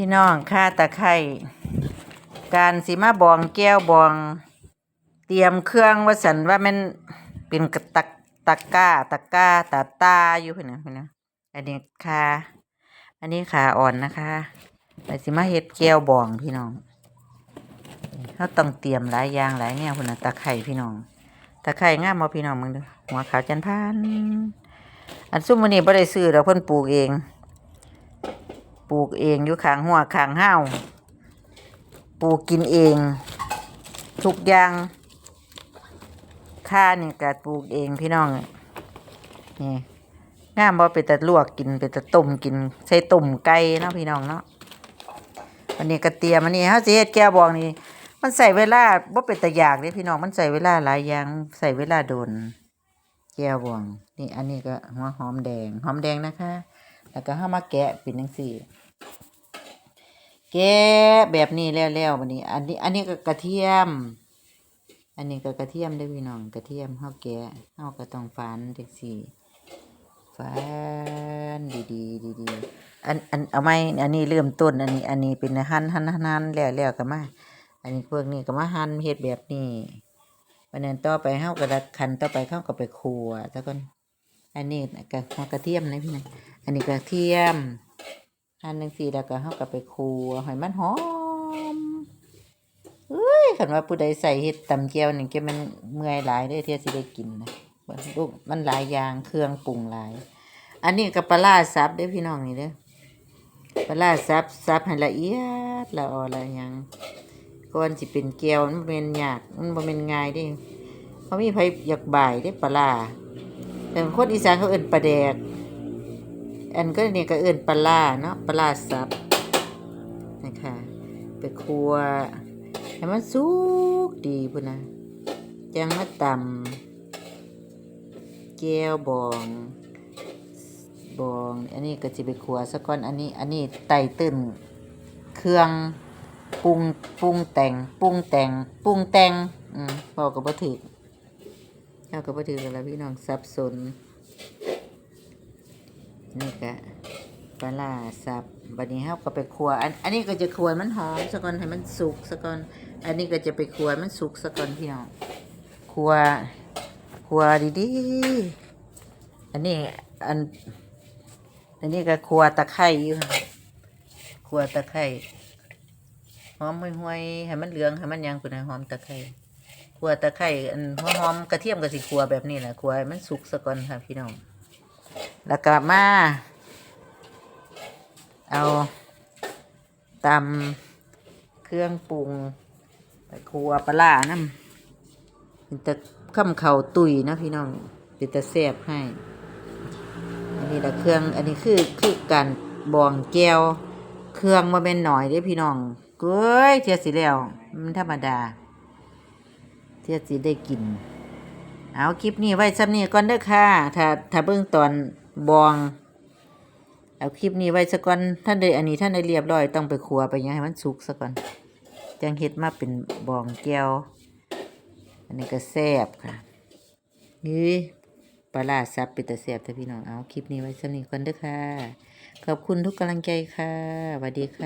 พี่น้องค่าตะไคร่การสีมาบองแก้วบอง เตรียมเครื่องว่าสันว่ามันเป็นกระตักตะกร้าตะกร้าตาตาอยู่พี่นะพี่นะอันนี้ขาอันนี้ขาอ่อนนะคะแต่สิมาเฮ็ดแก้วบองพี่น้องเขาต้องเตรียมหลายอย่างหลายแนวพุ่นนะตะไคร่พี่น้องตะไคร่ง่ามบ่พี่น้องมึงดูหัวขาวจันพาน อันซุ่มมื้อนี้บ่ได้ซื้อดอกเพิ่นปลูกเอง ปลูกเองอยู่ข้างหัวข้างห้าวปลูกกินเอง ทุกอย่างข้านี่ก็ปลูกเองพี่น้องนี่งามบ่ไปแต่ลวกกินไปแต่ต้มกิน ใส่ต้มไก่เนาะพี่น้องเนาะวันนี้กระเทียมอันนี้เฮาสิเฮ็ดแก้วบองนี่มันใส่เวลาบ่เป็นตะยากเด้พี่น้องมันใส่เวลาหลายอย่างใส่เวลาโดนแก้วบองนี่อันนี้ก็หัวหอมแดงหอมแดงนะคะ แล้วก็เฮามาแกะเป็นจังซี่ แกะแบบนี้แล้วแล้วบัดนี้ อันนี้อันนี้ก็กระเทียม อันนี้ก็กระเทียมเด้พี่น้องกระเทียมเฮาแกะเฮาก็ต้องฝานจังซี่ฝานดีๆดีๆอันอันเอาไหมอันนี้เริ่มต้น อันนี้ อันนี้เป็นหั่นหั่นหั่นแล้วแล้วก็มาอันนี้พวกนี้ก็มาหั่นเฮ็ดแบบนี้วันนั้นต่อไปเฮาก็ดัดคันต่อไปเฮาก็ไปคั่วซะก่อน อันนี้ก็หัวกระเทียมนะพี่น้องอันนี้กระเทียมหั่นจังซี่แล้วก็เฮาก็ไปคั่วให้มันหอมเอ้ยคันว่าผู้ใดใส่เฮ็ดตำแจ่วนี่แกมันเมื่อยหลายเด้เทียสิได้กินนะลูกมันหลายอย่างเครื่องปรุงหลาย อันนี้ก็ปลาร้าสับเด้พี่น้องนี่เด้อปลาร้าสับสับให้ละเอียดละออละยังก่อนสิเป็นแก้วมันบ่แม่นยากมันบ่แม่นง่ายด้เขามีไผอยากบ่ายเด้ปลา แต่คนอีสานเขาเอิ้นปลาแดก อันก็เนี่ยก็เอื่นปลาร้าเนาะปลาร้าสับนะคะไปครัวให้มันสุกดีพุ่นนะจังมาตำแก้วบอง บอง อันนี้ก็จะไปครัวสักก่อนอันนี้ อันนี้ไตตึ้นเครื่องปรุงปรุงแต่งปรุงแต่งปรุงแต่งอืมบอกกับบ่ถือ จ้ากับบ่ถือกันแล้วพี่น้องสับสน นี่ก็ปลาสับบัดนี้เฮาก็ไปคั่วอันอันนี้ก็จะคั่วมันหอมซะก่อนให้มันสุกซะก่อน อันนี้ก็จะไปคั่วมันสุกซะก่อนพี่น้องคั่วคั่วดีๆอันนี้อัน อันนี้ก็คั่วตะไคร้อยู่คั่วตะไคร้หอมห่วยๆให้มันเหลืองให้มันยังพุ่นน่ะหอมตะไคร้ คั่วตะไคร้อันหอมกระเทียมก็สิคั่วแบบนี้แหละคั่วมันสุกซะก่อนค่ะพี่น้อง แล้วก็มา เอาตำเครื่องปรุงไปครัวปลาน้ำเป็นตะข้ามเข่าตุยนะพี่น้องเป็นตะแซ่บให้ อันนี้ละเครื่อง อันนี้คือคือการบองแก้ว เครื่องมาเป็นหน่อยเด้พี่น้องเก้ยเทียสิแล้วมันธรรมดา เทียสิได้กิน เอาคลิปนี้ไว้ซ้ำนี้ก่อนเด้อค่ะ ถ้าถ้าเบิ่งตอนบอง เอาคลิปนี้ไว้ซะก่อนท่านใดอันนี้ท่านใดเรียบร้อยต้องไปครัวไปยังให้มันสุกซะก่อนจังเฮ็ดมาเป็นบองแก้ว อันนี้ก็แซ่บค่ะนี่ปลาร้าซับป็นแต่แซ่บแต่พี่น้องเอาคลิปนี้ไว้ซ้ำนี้ก่อนเด้อค่ะ ขอบคุณทุกกำลังใจค่ะสวัสดีค่ะ